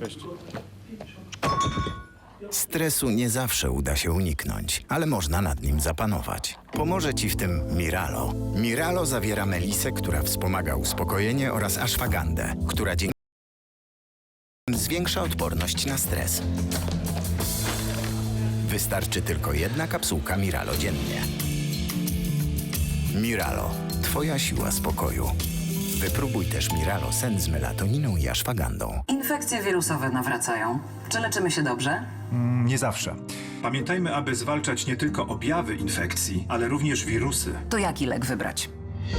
Cześć. Stresu nie zawsze uda się uniknąć, ale można nad nim zapanować. Pomoże Ci w tym Miralo. Miralo zawiera melisę, która wspomaga uspokojenie oraz ashwagandę, która dzięki zwiększa odporność na stres. Wystarczy tylko jedna kapsułka Miralo dziennie. Miralo. Twoja siła spokoju. Wypróbuj też Miralo sen z melatoniną i ashwagandą. Infekcje wirusowe nawracają. Czy leczymy się dobrze? Nie zawsze. Pamiętajmy, aby zwalczać nie tylko objawy infekcji, ale również wirusy. To jaki lek wybrać?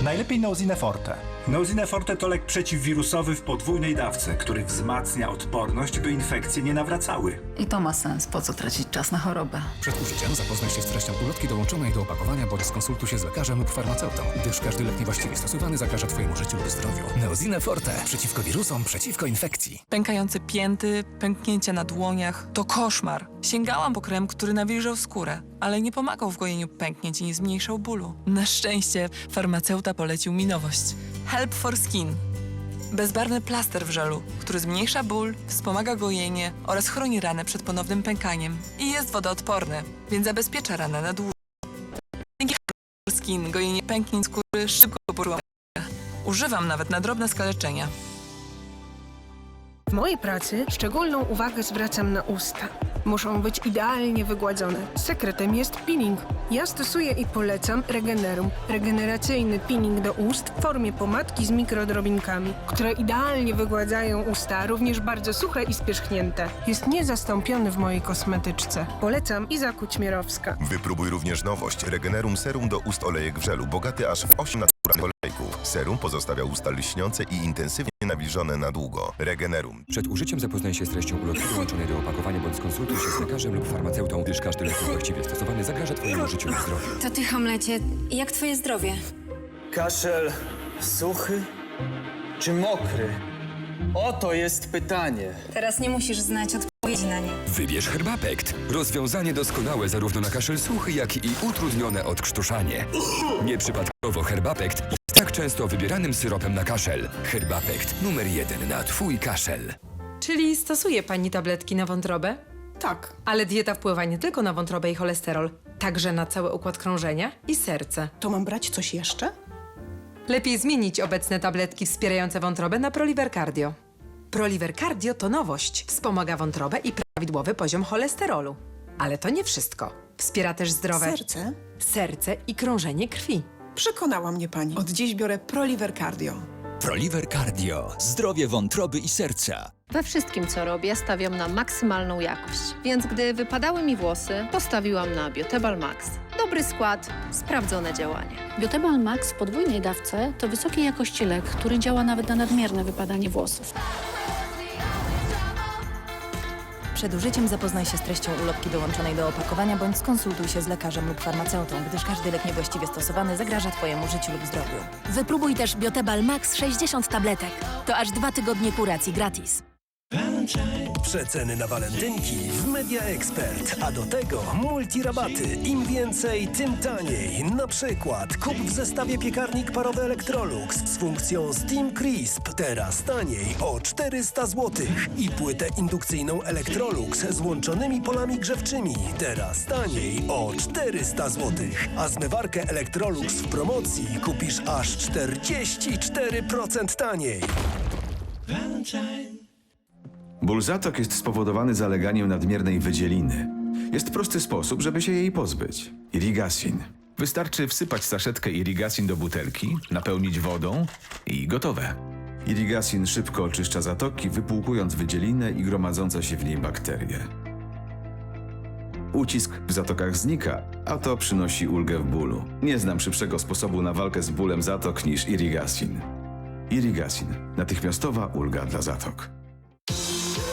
Najlepiej Neosine Forte. Neosine Forte to lek przeciwwirusowy w podwójnej dawce, który wzmacnia odporność, by infekcje nie nawracały. I to ma sens. Po co tracić czas na chorobę? Przed użyciem zapoznaj się z treścią ulotki dołączonej do opakowania bądź skonsultuj się z lekarzem lub farmaceutą, gdyż każdy lek niewłaściwie stosowany zagraża Twojemu życiu lub zdrowiu. Neozine Forte. Przeciwko wirusom, przeciwko infekcji. Pękające pięty, pęknięcia na dłoniach to koszmar. Sięgałam po krem, który nawilżał skórę, ale nie pomagał w gojeniu pęknięć i nie zmniejszał bólu. Na szczęście farmaceuta polecił mi nowość. Help for Skin. Bezbarwny plaster w żelu, który zmniejsza ból, wspomaga gojenie oraz chroni ranę przed ponownym pękaniem. I jest wodoodporny, więc zabezpiecza ranę na dłużej. Dzięki Help for Skin gojenie pęknięć skóry szybko porywa. Używam nawet na drobne skaleczenia. W mojej pracy szczególną uwagę zwracam na usta. Muszą być idealnie wygładzone. Sekretem jest peeling. Ja stosuję i polecam Regenerum. Regeneracyjny peeling do ust w formie pomadki z mikrodrobinkami, które idealnie wygładzają usta, również bardzo suche i spierzchnięte. Jest niezastąpiony w mojej kosmetyczce. Polecam Iza Kućmierowska. Wypróbuj również nowość Regenerum Serum do ust olejek w żelu, bogaty aż w 8 naturalnych olejków. Serum pozostawia usta lśniące i intensywnie nawilżone na długo. Regenerum. Przed użyciem zapoznaj się z treścią ulotki dołączonej do opakowania bądź skonsultuj się z lekarzem lub farmaceutą, gdyż każdy lek właściwie stosowany zagraża Twojemu życiu lub zdrowiu. To ty, Hamlecie, jak twoje zdrowie? Kaszel suchy czy mokry? Oto jest pytanie. Teraz nie musisz znać odpowiedzi na nie. Wybierz Herbapekt. Rozwiązanie doskonałe zarówno na kaszel suchy, jak i utrudnione odkrztuszanie. Nieprzypadkowo Herbapekt jest tak często wybieranym syropem na kaszel. Herbapekt numer jeden na Twój kaszel. Czyli stosuje pani tabletki na wątrobę? Tak. Ale dieta wpływa nie tylko na wątrobę i cholesterol, także na cały układ krążenia i serce. To mam brać coś jeszcze? Lepiej zmienić obecne tabletki wspierające wątrobę na Proliver Cardio. Proliver Cardio to nowość. Wspomaga wątrobę i prawidłowy poziom cholesterolu. Ale to nie wszystko. Wspiera też zdrowe Serce? serce i krążenie krwi. Przekonała mnie pani. Od dziś biorę Proliver Cardio. Proliver Cardio. Zdrowie wątroby i serca. We wszystkim, co robię, stawiam na maksymalną jakość. Więc gdy wypadały mi włosy, postawiłam na Biotebal Max. Dobry skład, sprawdzone działanie. Biotebal Max w podwójnej dawce to wysokiej jakości lek, który działa nawet na nadmierne wypadanie włosów. Przed użyciem zapoznaj się z treścią ulotki dołączonej do opakowania bądź skonsultuj się z lekarzem lub farmaceutą, gdyż każdy lek niewłaściwie stosowany zagraża Twojemu życiu lub zdrowiu. Wypróbuj też Biotebal Max 60 tabletek. To aż dwa tygodnie kuracji gratis. Przeceny na walentynki w Media Expert. A do tego multirabaty. Im więcej, tym taniej. Na przykład kup w zestawie piekarnik parowy Electrolux z funkcją Steam Crisp. Teraz taniej o 400 zł. I płytę indukcyjną Electrolux z łączonymi polami grzewczymi. Teraz taniej o 400 zł. A zmywarkę Electrolux w promocji kupisz aż 44% taniej. Ból zatok jest spowodowany zaleganiem nadmiernej wydzieliny. Jest prosty sposób, żeby się jej pozbyć. Irigasin. Wystarczy wsypać saszetkę irigasin do butelki, napełnić wodą i gotowe. Irigasin szybko oczyszcza zatoki, wypłukując wydzielinę i gromadzące się w niej bakterie. Ucisk w zatokach znika, a to przynosi ulgę w bólu. Nie znam szybszego sposobu na walkę z bólem zatok niż Irigasin. Irigasin. Natychmiastowa ulga dla zatok.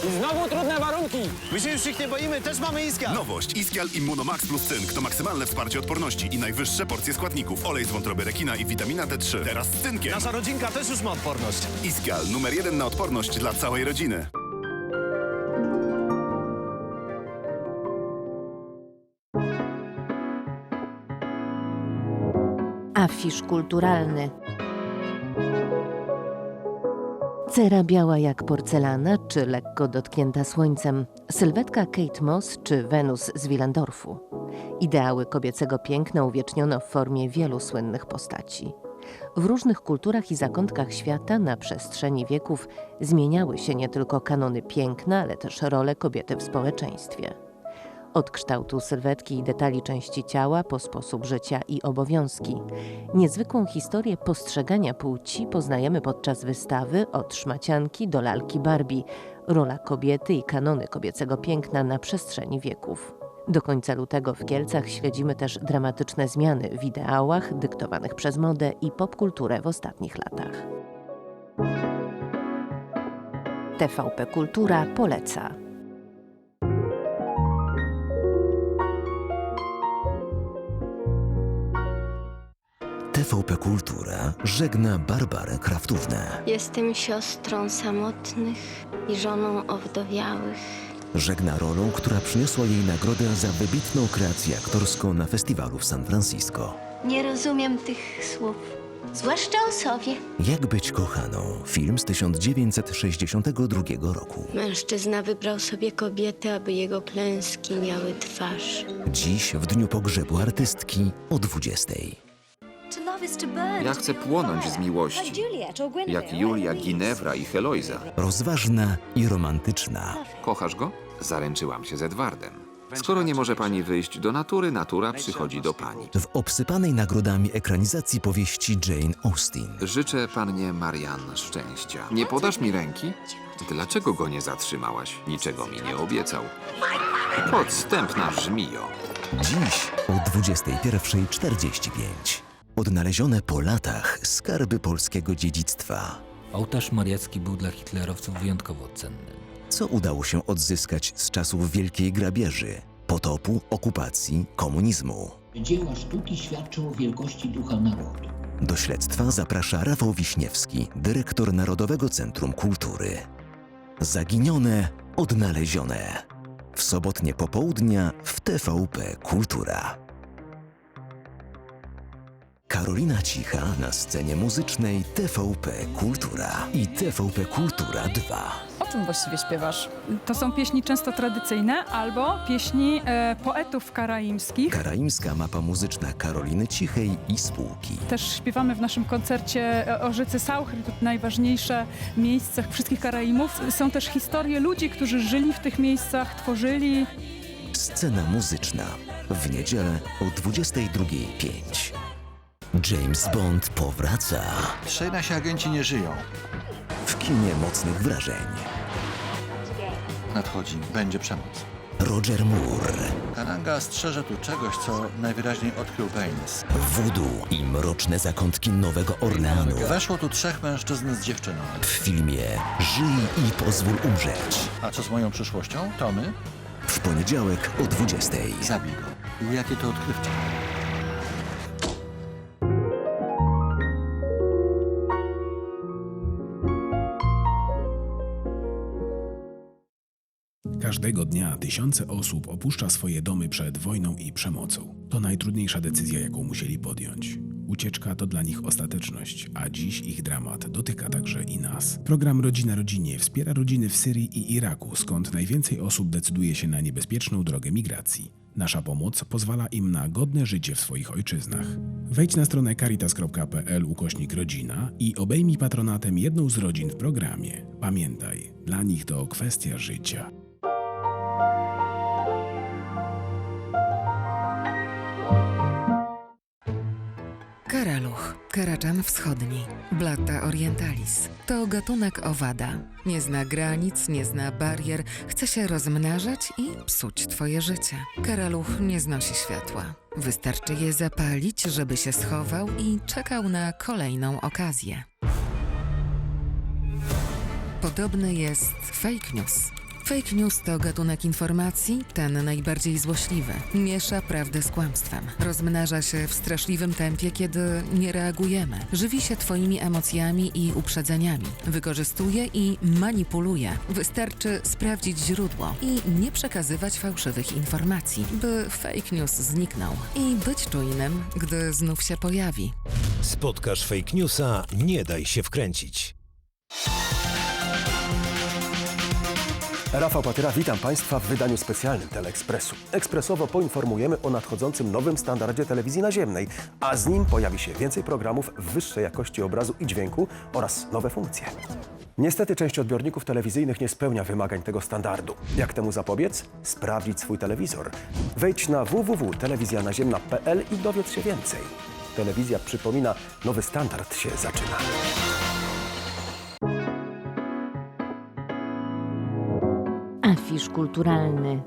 I znowu trudne warunki. My się już ich nie boimy, też mamy iska. Nowość Iskial Immunomax plus cynk to maksymalne wsparcie odporności i najwyższe porcje składników. Olej z wątroby rekina i witamina D3. Teraz z cynkiem. Nasza rodzinka też już ma odporność. Iskial numer jeden na odporność dla całej rodziny. Afisz kulturalny. Cera biała jak porcelana, czy lekko dotknięta słońcem, sylwetka Kate Moss czy Wenus z Willandorfu. Ideały kobiecego piękna uwieczniono w formie wielu słynnych postaci. W różnych kulturach i zakątkach świata na przestrzeni wieków zmieniały się nie tylko kanony piękna, ale też role kobiety w społeczeństwie. Od kształtu sylwetki i detali części ciała po sposób życia i obowiązki. Niezwykłą historię postrzegania płci poznajemy podczas wystawy od szmacianki do lalki Barbie, rola kobiety i kanony kobiecego piękna na przestrzeni wieków. Do końca lutego w Kielcach śledzimy też dramatyczne zmiany w ideałach dyktowanych przez modę i popkulturę w ostatnich latach. TVP Kultura poleca. TVP Kultura żegna Barbarę Kraftówne. Jestem siostrą samotnych i żoną owdowiałych. Żegna rolą, która przyniosła jej nagrodę za wybitną kreację aktorską na festiwalu w San Francisco. Nie rozumiem tych słów, zwłaszcza o sobie. Jak być kochaną? Film z 1962 roku. Mężczyzna wybrał sobie kobietę, aby jego klęski miały twarz. Dziś, w dniu pogrzebu artystki o 20. Ja chcę płonąć z miłości, jak Julia, Ginewra i Heloiza. Rozważna i romantyczna. Kochasz go? Zaręczyłam się z Edwardem. Skoro nie może pani wyjść do natury, natura przychodzi do pani. W obsypanej nagrodami ekranizacji powieści Jane Austen. Życzę pannie Marian szczęścia. Nie podasz mi ręki? Dlaczego go nie zatrzymałaś? Niczego mi nie obiecał. Podstępna żmijo. Dziś o 21.45. Odnalezione po latach skarby polskiego dziedzictwa. Ołtarz mariacki był dla hitlerowców wyjątkowo cenny. Co udało się odzyskać z czasów wielkiej grabieży, potopu, okupacji, komunizmu? Dzieła sztuki świadczą o wielkości ducha narodu. Do śledztwa zaprasza Rafał Wiśniewski, dyrektor Narodowego Centrum Kultury. Zaginione, odnalezione. W sobotnie popołudnia w TVP Kultura. Karolina Cicha na scenie muzycznej TVP Kultura i TVP Kultura 2. O czym właściwie śpiewasz? To są pieśni często tradycyjne albo pieśni e, poetów karaimskich. Karaimska mapa muzyczna Karoliny Cichej i spółki. Też śpiewamy w naszym koncercie e, o rzece Sauchry, to najważniejsze miejsce wszystkich Karaimów. Są też historie ludzi, którzy żyli w tych miejscach, tworzyli. Scena muzyczna w niedzielę o 22.05. James Bond powraca Trzej nasi agenci nie żyją. w kinie mocnych wrażeń. Nadchodzi, będzie przemoc. Roger Moore, Kananga strzeże tu czegoś, co najwyraźniej odkrył Baines. Voodoo i mroczne zakątki Nowego Orleanu. Weszło tu trzech mężczyzn z dziewczyną. W filmie Żyj i pozwól umrzeć. A co z moją przyszłością? Tony? W poniedziałek o 20.00. Zabij go. Jakie to odkrywcze. Każdego dnia tysiące osób opuszcza swoje domy przed wojną i przemocą. To najtrudniejsza decyzja, jaką musieli podjąć. Ucieczka to dla nich ostateczność, a dziś ich dramat dotyka także i nas. Program Rodzina Rodzinie wspiera rodziny w Syrii i Iraku, skąd najwięcej osób decyduje się na niebezpieczną drogę migracji. Nasza pomoc pozwala im na godne życie w swoich ojczyznach. Wejdź na stronę caritas.pl ukośnik rodzina i obejmij patronatem jedną z rodzin w programie. Pamiętaj, dla nich to kwestia życia. Karaluch, karaczan wschodni, Blatta orientalis. To gatunek owada. Nie zna granic, nie zna barier, chce się rozmnażać i psuć twoje życie. Karaluch nie znosi światła. Wystarczy je zapalić, żeby się schował i czekał na kolejną okazję. Podobny jest fake news. Fake news to gatunek informacji, ten najbardziej złośliwy. Miesza prawdę z kłamstwem. Rozmnaża się w straszliwym tempie, kiedy nie reagujemy. Żywi się twoimi emocjami i uprzedzeniami. Wykorzystuje i manipuluje. Wystarczy sprawdzić źródło i nie przekazywać fałszywych informacji, by fake news zniknął. I być czujnym, gdy znów się pojawi. Spotkasz fake newsa, nie daj się wkręcić. Rafał Patyra, witam Państwa w wydaniu specjalnym Teleekspresu. Ekspresowo poinformujemy o nadchodzącym nowym standardzie telewizji naziemnej, a z nim pojawi się więcej programów wyższej jakości obrazu i dźwięku oraz nowe funkcje. Niestety część odbiorników telewizyjnych nie spełnia wymagań tego standardu. Jak temu zapobiec? Sprawdzić swój telewizor. Wejdź na www.telewizjanaziemna.pl i dowiedz się więcej. Telewizja przypomina, nowy standard się zaczyna. Kulturalny.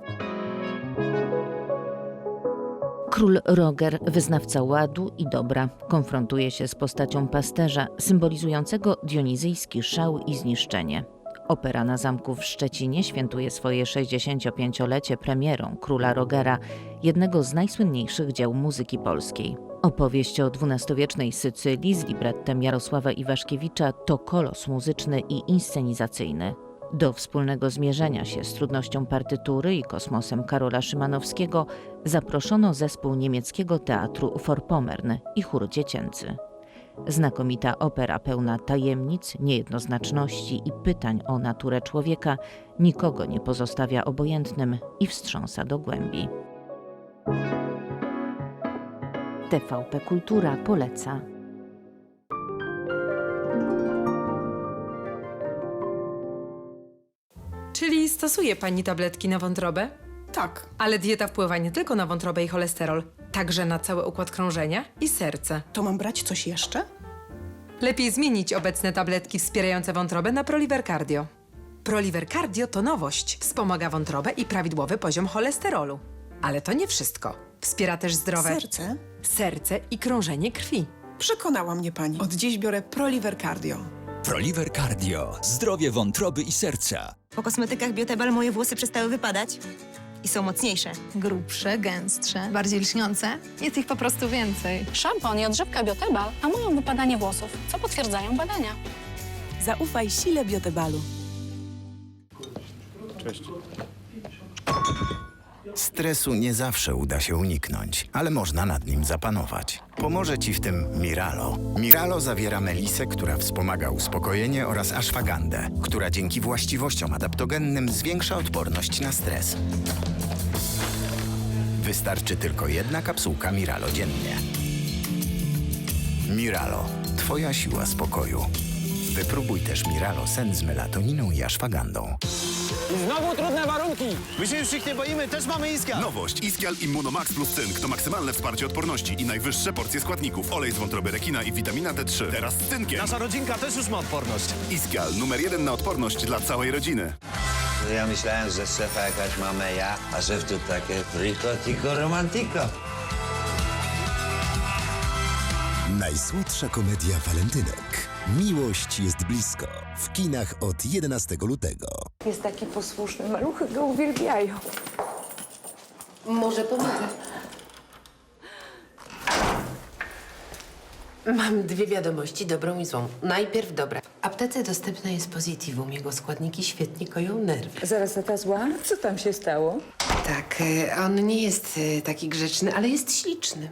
Król Roger, wyznawca ładu i dobra, konfrontuje się z postacią pasterza, symbolizującego dionizyjski szał i zniszczenie. Opera na zamku w Szczecinie świętuje swoje 65-lecie premierą Króla Rogera, jednego z najsłynniejszych dzieł muzyki polskiej. Opowieść o XII-wiecznej Sycylii z librettem Jarosława Iwaszkiewicza to kolos muzyczny i inscenizacyjny. Do wspólnego zmierzenia się z trudnością partytury i kosmosem Karola Szymanowskiego zaproszono zespół niemieckiego teatru Vorpommern i chór dziecięcy. Znakomita opera pełna tajemnic, niejednoznaczności i pytań o naturę człowieka nikogo nie pozostawia obojętnym i wstrząsa do głębi. TVP Kultura poleca. Stosuje pani tabletki na wątrobę? Tak. Ale dieta wpływa nie tylko na wątrobę i cholesterol, także na cały układ krążenia i serce. To mam brać coś jeszcze? Lepiej zmienić obecne tabletki wspierające wątrobę na Proliver Cardio. Proliver Cardio to nowość. Wspomaga wątrobę i prawidłowy poziom cholesterolu. Ale to nie wszystko. Wspiera też zdrowe Serce? serce i krążenie krwi. Przekonała mnie pani. Od dziś biorę Proliver Cardio. Proliver Cardio. Zdrowie wątroby i serca. Po kosmetykach Biotebal moje włosy przestały wypadać i są mocniejsze. Grubsze, gęstsze, bardziej lśniące. Jest ich po prostu więcej. Szampon i odżywka Biotebal hamują wypadanie włosów, co potwierdzają badania. Zaufaj sile Biotebalu. Cześć. Stresu nie zawsze uda się uniknąć, ale można nad nim zapanować. Pomoże Ci w tym Miralo. Miralo zawiera melisę, która wspomaga uspokojenie oraz ashwagandę, która dzięki właściwościom adaptogennym zwiększa odporność na stres. Wystarczy tylko jedna kapsułka Miralo dziennie. Miralo. Twoja siła spokoju. Wypróbuj też Miralo Sen z melatoniną i ashwagandą. I znowu trudne warunki. My się już ich nie boimy, też mamy Iskal. Nowość Iskial Immunomax plus cynk to maksymalne wsparcie odporności i najwyższe porcje składników. Olej z wątroby rekina i witamina D3. Teraz z cynkiem. Nasza rodzinka też już ma odporność. Iskial numer jeden na odporność dla całej rodziny. Ja myślałem, że szefa jakaś mamy ja, a szef tu takie frikotiko romantiko. Najsłodsza komedia walentynek. Miłość jest blisko. W kinach od 11 lutego. Jest taki posłuszny, maluchy go uwielbiają. Może pomogę. Mam dwie wiadomości, dobrą i złą. Najpierw dobra. W aptece dostępne jest Positivum. Jego składniki świetnie koją nerwy. Zaraz, a ta zła? Co tam się stało? Tak, e, on nie jest e, taki grzeczny, ale jest śliczny.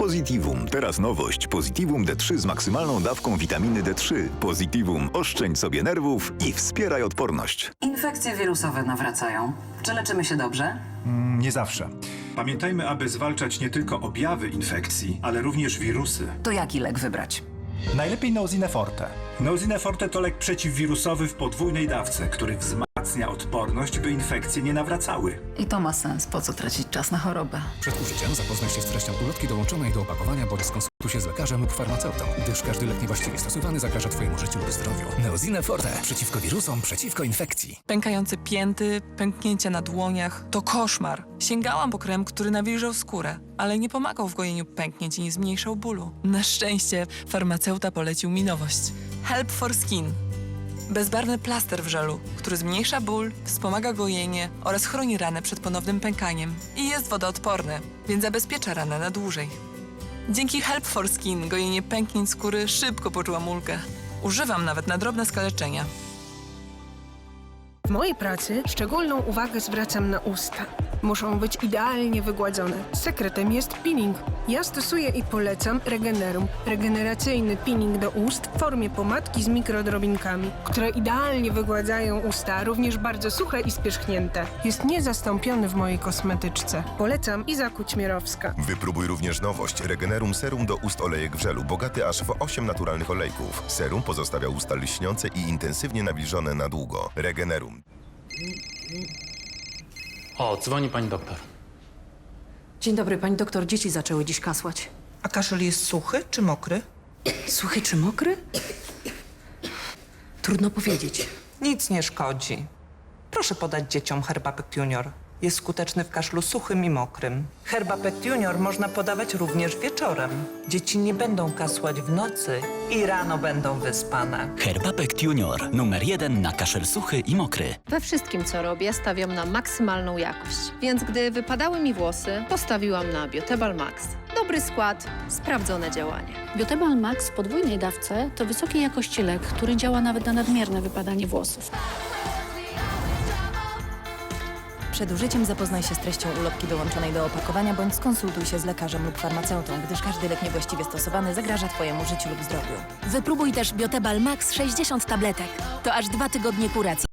Positivum. Teraz nowość. Positivum D3 z maksymalną dawką witaminy D3. Positivum. Oszczędź sobie nerwów i wspieraj odporność. Infekcje wirusowe nawracają. Czy leczymy się dobrze? nie zawsze. Pamiętajmy, aby zwalczać nie tylko objawy infekcji, ale również wirusy. To jaki lek wybrać? Najlepiej Nouzine Forte. Nouzine Forte to lek przeciwwirusowy w podwójnej dawce, który wzmacnia odporność, by infekcje nie nawracały. I to ma sens. Po co tracić czas na chorobę? Przed użyciem zapoznaj się z treścią ulotki dołączonej do opakowania bądź skonsultuj się z lekarzem lub farmaceutą, gdyż każdy lek niewłaściwie stosowany zagraża Twojemu życiu lub zdrowiu. Neozine Forte. Przeciwko wirusom, przeciwko infekcji. Pękające pięty, pęknięcia na dłoniach to koszmar. Sięgałam po krem, który nawilżał skórę, ale nie pomagał w gojeniu pęknięć i nie zmniejszał bólu. Na szczęście farmaceuta polecił mi nowość. Help for Skin. Bezbarwny plaster w żelu, który zmniejsza ból, wspomaga gojenie oraz chroni ranę przed ponownym pękaniem. I jest wodoodporny, więc zabezpiecza ranę na dłużej. Dzięki Help for Skin gojenie pęknięć skóry szybko poczuła ulgę. Używam nawet na drobne skaleczenia. W mojej pracy szczególną uwagę zwracam na usta. Muszą być idealnie wygładzone. Sekretem jest peeling. Ja stosuję i polecam Regenerum. Regeneracyjny peeling do ust w formie pomadki z mikrodrobinkami, które idealnie wygładzają usta, również bardzo suche i spierzchnięte. Jest niezastąpiony w mojej kosmetyczce. Polecam Iza Kućmierowska. Wypróbuj również nowość Regenerum Serum do ust olejek w żelu, bogaty aż w 8 naturalnych olejków. Serum pozostawia usta lśniące i intensywnie nawilżone na długo. Regenerum. O, dzwoni pani doktor. Dzień dobry, pani doktor. Dzieci zaczęły dziś kasłać. A kaszel jest suchy czy mokry? Suchy czy mokry? Trudno powiedzieć. Nic nie szkodzi. Proszę podać dzieciom Herbapek Junior. Jest skuteczny w kaszlu suchym i mokrym. Herbapek Junior można podawać również wieczorem. Dzieci nie będą kasłać w nocy i rano będą wyspane. Herbapek Junior. Numer jeden na kaszel suchy i mokry. We wszystkim, co robię, stawiam na maksymalną jakość. Więc gdy wypadały mi włosy, postawiłam na Biotebal Max. Dobry skład, sprawdzone działanie. Biotebal Max w podwójnej dawce to wysokiej jakości lek, który działa nawet na nadmierne wypadanie włosów. Przed użyciem zapoznaj się z treścią ulotki dołączonej do opakowania bądź skonsultuj się z lekarzem lub farmaceutą, gdyż każdy lek niewłaściwie stosowany zagraża Twojemu życiu lub zdrowiu. Wypróbuj też Biotebal Max 60 tabletek. To aż dwa tygodnie kuracji.